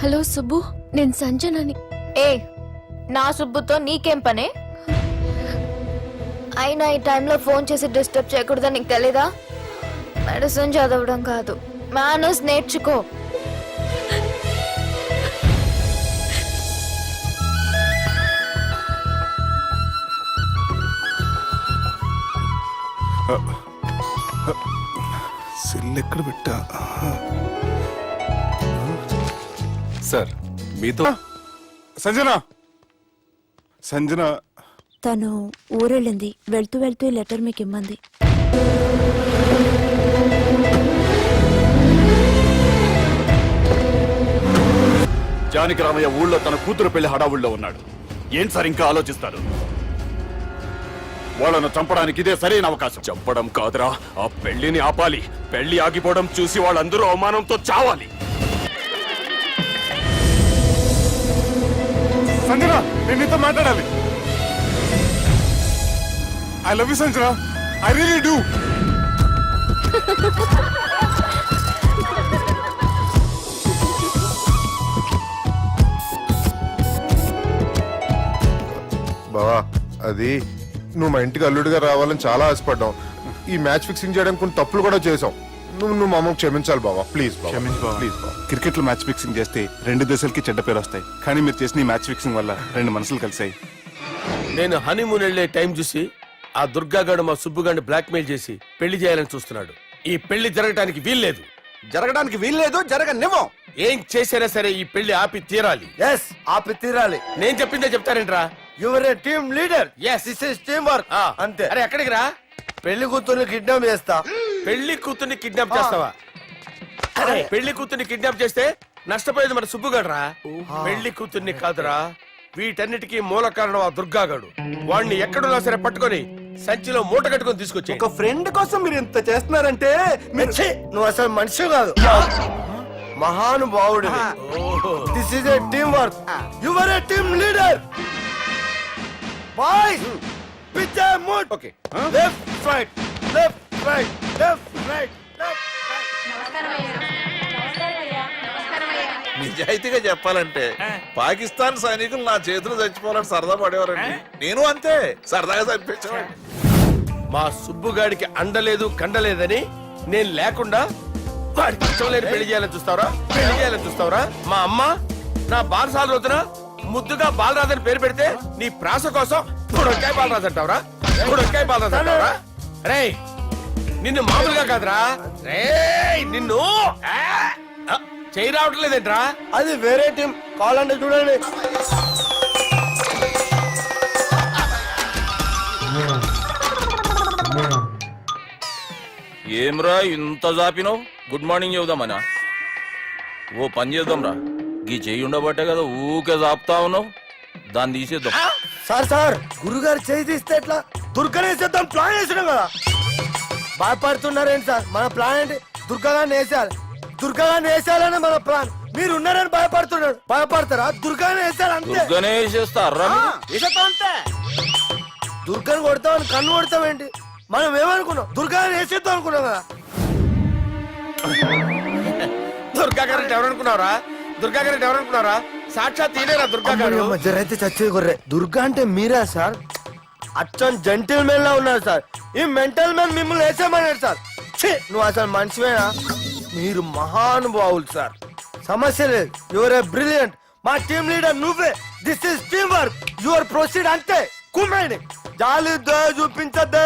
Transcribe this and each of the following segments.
Hello Subbu నేను సంజనని. ఏ నా సుబ్బుతో నీకేం పనే? అయినా ఈ టైంలో ఫోన్ చేసి డిస్టర్బ్ చేయకూడదని నీకు తెలీదా? మెడిసిన్ చదవడం కాదు. మేనర్స్ నేర్చుకో. సెల్ ఎక్కడ పెట్టా? సార్ మీతో సంజన! సంజన! తను ఊరెళ్ళింది. వెళ్తూ వెళ్తూ ఈ లెటర్ మీకు ఇమ్మంది. జానకి రామయ్య ఊళ్ళో తన కూతురు పెళ్ళి హడావుల్లో ఉన్నాడు. ఏం సార్ ఇంకా ఆలోచిస్తారు? వాళ్ళను చంపడానికి ఇదే సరైన అవకాశం. చంపడం కాదురా ఆ పెళ్ళిని ఆపాలి. పెళ్ళి ఆగిపోవడం చూసి వాళ్ళందరూ అవమానంతో చావాలి. సంజన నేను నీతో మాట్లాడాలి. I love you Sanjana. I really do బావా అది నువ్వు మా ఇంటికి అల్లుడిగా రావాలని చాలా ఆశపడ్డాం ఈ మ్యాచ్ ఫిక్సింగ్ చేయడానికి కొన్ని తప్పులు కూడా చేసాం నువ్వు నువ్వు మా అమ్మకు క్షమించాలి బావా. ప్లీజ్ క్షమించు బావ. ప్లీజ్ బావా. క్రికెట్లో మ్యాచ్ ఫిక్సింగ్ చేస్తే రెండు దేశాలకి చెడ్డ పేరు వస్తాయి. కానీ మీరు చేసిన ఈ మ్యాచ్ ఫిక్సింగ్ వల్ల రెండు మనసులు కలిసాయి. నేను హనీమూన్ వెళ్ళే టైం చూసి ఆ దుర్గాగాడు మా సుబ్బుగాడిని బ్లాక్మెయిల్ చేసి పెళ్ళి చేయాలని చూస్తున్నాడు. ఈ పెళ్ళి జరగటానికి వీల్లేదు. జరగడానికి వీల్లేదు జరగనివ్వం. ఏం చేసినా సరే ఈ పెళ్ళి ఆపి తీరాలి. ఎస్ ఆపి తీరాలి. నేను చెప్పిందే చెప్తారేంట్రా? Your a team leader Yes. This is team work ఆ, అంతే. అరే ఎక్కడికి రా? పెళ్ళి కూతుర్ని కిడ్నాప్ చేస్తా. పెళ్ళి కూతుర్ని కిడ్నాప్ చేస్తావా? పెళ్ళి కూతుర్ని కిడ్నాప్ చేస్తే నష్టపోయేది మన సుబ్బుగాడ్రా పెళ్ళి కూతుర్ని కాదురా. వీటన్నిటికీ మూల కారణం ఆ దుర్గాగాడు వాణ్ణి ఎక్కడున్నా సరే పట్టుకొని సంచిలో మూట కట్టుకొని తీసుకొచ్చే ఒక ఫ్రెండ్ కోసం మీరు ఇంత చేస్తున్నారంటే నువ్వు అసలు మనిషి కాదు. మహానుభావుడు this is a team work your a team leader boy pitch mood okay left right left right left right left నిజాయితీగా చెప్పాలంటే పాకిస్తాన్ సైనికులు నా చేతులు చచ్చిపోవాలని సరదా పడేవారండి నేను అంతే సరదాగా చంపించేవాడిని మా సుబ్బుగాడికి అండలేదు కండలేదని నేను లేకుండా వాడికి ఇష్టం లేని పెళ్ళి చేయాలని చూస్తావరా పెళ్ళి చేయాలని చూస్తావరా మా అమ్మ నా బాలసాల రోజున ముద్దుగా బాలరాజు అని పేరు పెడితే నీ ప్రాస కోసం బుడక్కాయ బాలరాజు అంటావరా బుడక్కాయ బాలరాజు అంటావరా రే నిన్ను మామూలుగా కాదురా. రే నిన్ను. చేయి రావట్లేదేంట్రా? అది వేరే టీం. కావాలంటే చూడండి. ఏమ్రా ఇంత జాపినావు? Good morning చెబుదామనా? ఓ పని చేద్దాంరా. గీ చెయ్యి ఉండబట్టే కదా ఊకే జాపుతా ఉన్నావు. దాన్ని తీసేద్దాం. సార్ సార్ గురుగారు చేయి తీస్తే ఎట్లా? దుర్గనేసేద్దాం ప్లాన్ వేసినాం కదా. భయపడుతున్నారేంటి సార్? మన ప్లాన్ ఏంటి? దుర్గాగాన్ని వేసేయాలి. దుర్గాగాన్ని వేసేయాలని మన ప్లాన్. మీరు ఉన్నారని భయపడుతున్నాడు. భయపడతారా? దుర్గాని వేసేయాలి అంతే. దుర్గనే వేసేస్తారా అంతే. దుర్గాని కొడతామని కన్ను కొడతామేంటి మనం ఏమనుకున్నాం? దుర్గాని వేసేద్దాం అనుకున్నాం కదా. దుర్గా గారు ఎవరనుకున్నావరా? దుర్గా గారు ఎవరనుకున్నావరా? సాక్షాత్ ఈయనేరా దుర్గా గారు జరైతే చచ్చేది గొర్రె. దుర్గా అంటే మీరా సార్? అచ్చం జెంటిల్ మెన్ లా ఉన్నారు సార్. ఈ మెంటల్ మెన్ మిమ్మల్ని వేసేమన్నాడు సార్. ఛీ, నువ్వు అసలు మనిషివేనా? మీరు మహానుభావులు సార్. సమస్య లేదు. యువర్ ఏ బ్రిలియంట్ మా టీమ్ లీడర్ నువ్వే. This is team work your proceed అంతే. కుమ్మేడి జాలి దయ చూపించద్దు.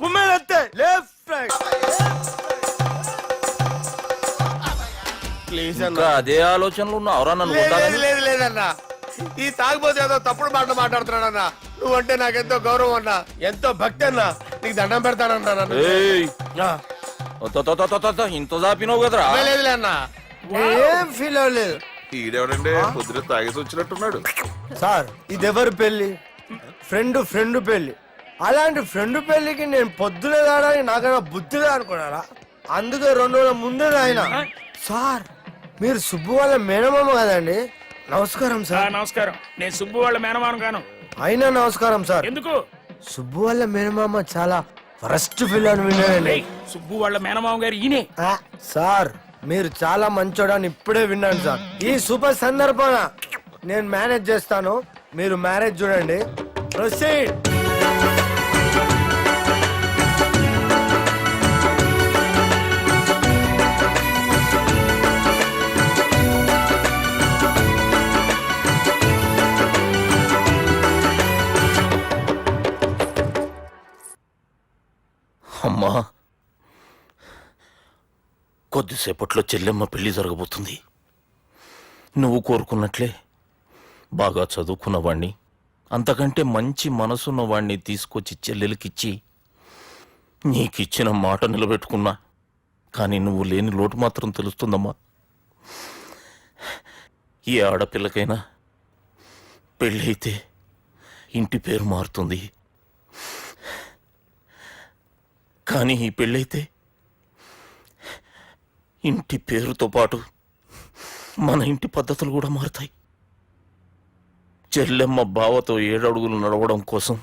కుమ్మేడి అంతే. లెఫ్ట్ రైట్ ప్లీజ్ ఇంకా అదే ఆలోచనలు ఉన్నావురా నన్ను లేదు కొట్టాలని? లేదు లేదన్నా ఈ తాగుబోతు ఏదో తప్పుడు మాటలు మాట్లాడుతున్నాడన్నా నువ్వంటే నాకెంతో గౌరవం అన్నా. ఎంతో భక్తి అన్నా. నీకు దండం పెడతానన్నా నన్ను. ఏయ్. ఆ, తో, తో, తో, తో, తో, తో, ఇంత జాపినావు కదరా? లేదులే అన్నా. ఏం ఫీల్ అవ్వలేదు. ఈడెవడండి? పొద్దున తాగేసి వచ్చినట్టున్నాడు. సార్ ఇది ఎవరి పెళ్ళి ఫ్రెండ్ ఫ్రెండ్ పెళ్ళి అలాంటి ఫ్రెండ్ పెళ్ళికి నేను పొద్దునే దాడానికి నాకైనా బుద్ధిగా అనుకున్నారా? అందుకే రెండు రోజుల ముందే ఆయన సార్ మీరు సుబ్బు వాళ్ళ మేనమామ కదండి? నమస్కారం సార్. నమస్కారం. నేను సుబ్బు వాళ్ళ మేనమాను గాను అయినా నమస్కారం సార్. ఎందుకు? సుబ్బు వాళ్ళ మేనమామ చాలా ఫస్ట్ ఫిల్ అని విన్నానండి సుబ్బు వాళ్ళ మేనమామ గారు ఈయనే. ఆ, సార్ మీరు చాలా మంచోడని ఇప్పుడే విన్నాను సార్. ఈ శుభ సందర్భాన నేను మేనేజ్ చేస్తాను. మీరు మ్యారేజ్ చూడండి. ప్రొసీడ్. కొద్దిసేపట్లో చెల్లెమ్మ పెళ్ళి జరగబోతుంది. నువ్వు కోరుకున్నట్లే బాగా చదువుకున్నవాణ్ణి అంతకంటే మంచి మనసున్న వాణ్ణి తీసుకొచ్చి చెల్లెలకిచ్చి నీకిచ్చిన మాట నిలబెట్టుకున్నా. కానీ నువ్వు లేని లోటు మాత్రం తెలుస్తుందమ్మా. ఏ ఆడపిల్లకైనా పెళ్ళైతే ఇంటి పేరు మారుతుంది. కానీ ఈ పెళ్ళైతే ఇంటి పేరుతో పాటు మన ఇంటి పద్ధతులు కూడా మారుతాయి. చెల్లెమ్మ బావతో ఏడడుగులు నడవడం కోసం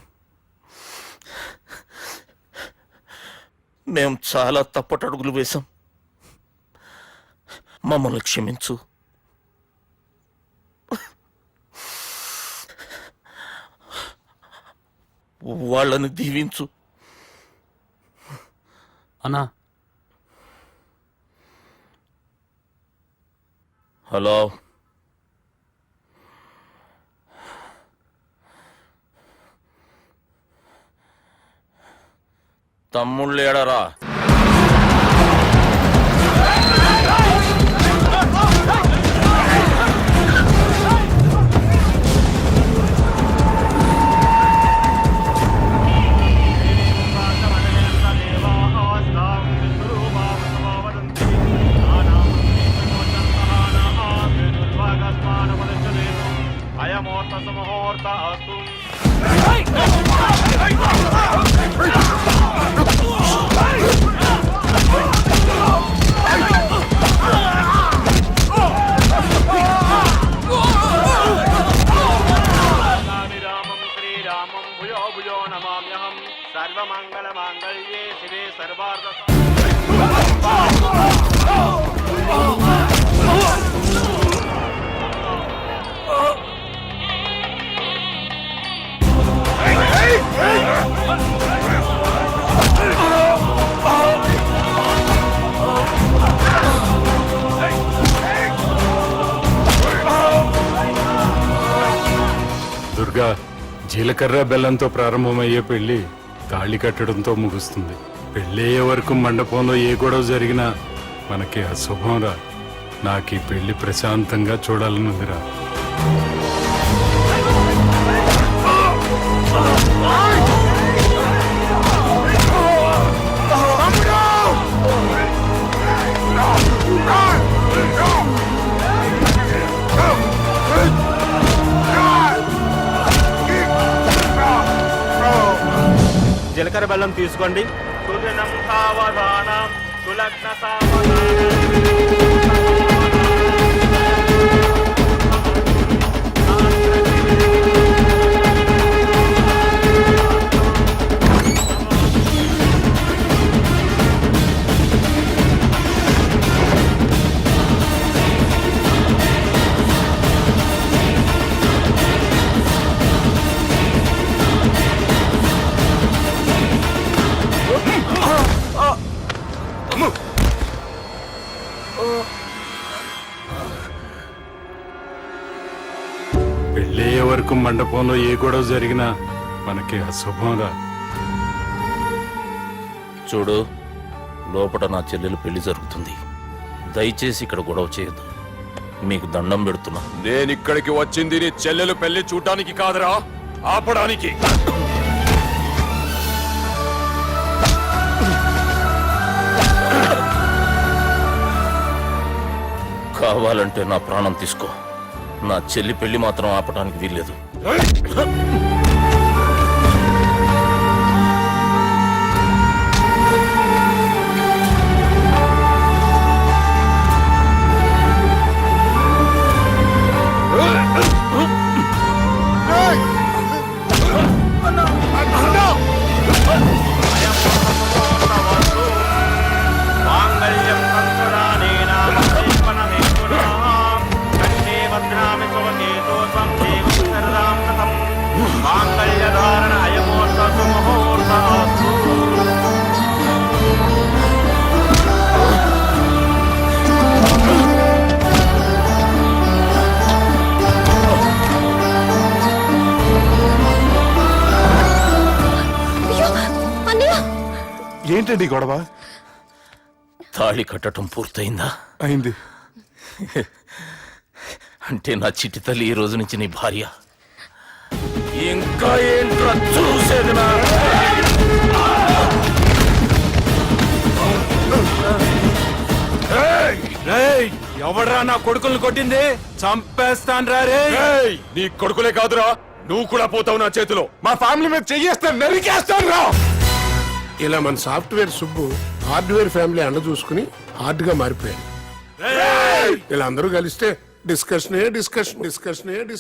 మేం చాలా తప్పటడుగులు వేశాం. మమ్మల్ని క్షమించు. వాళ్ళని దీవించు. అన్నా హలో. తమ్ముళ్ళేడరా శ్రీరామం దుర్గా జీలకర్ర బెల్లంతో ప్రారంభమయ్యే పెళ్ళి తాళి కట్టడంతో ముగుస్తుంది. పెళ్ళయ్యే వరకు మండపంలో ఏ గొడవ జరిగినా మనకి అశుభం రా. నాకు ఈ పెళ్ళి ప్రశాంతంగా చూడాలనుందిరా. జీలకర్ర బెల్లం తీసుకోండి. పెళ్ళయ్యే వరకు మండపంలో ఏ గొడవ జరిగినా మనకి అశుభం రా చూడు లోపల నా చెల్లెలు పెళ్ళి జరుగుతుంది. దయచేసి ఇక్కడ గొడవ చేయొద్దు. మీకు దండం పెడుతున్నా. నేనిక్కడికి వచ్చింది నీ చెల్లెలు పెళ్ళి చూడటానికి కాదురా ఆపడానికి. కావాలంటే నా ప్రాణం తీసుకో. నా చెల్లి పెళ్ళి మాత్రం ఆపడానికి వీల్లేదు. ఏంటండి గొడవ? తాళి కట్టడం పూర్తయిందా? అయింది. అంటే నా చిట్టి తల్లి ఈ రోజు నుంచి నీ భార్య. ఇంకా ఏంట్రా చూసేది నా? ఎవడరా నా కొడుకులను కొట్టింది? చంపేస్తాను రా రే ఏయ్, నీ కొడుకులే కాదురా. నువ్వు కూడా పోతావు నా చేతిలో. మా ఫ్యామిలీ మీద చెయ్యేస్తాను నరికేస్తాను రా. ఇలా మన సాఫ్ట్వేర్ సుబ్బు హార్డ్వేర్ ఫ్యామిలీ అండ చూసుకుని హార్డ్గా మారిపోయాడు ఇలా అందరూ కలిస్తే డిస్కషన్ డిస్కషనే డిస్కషన్.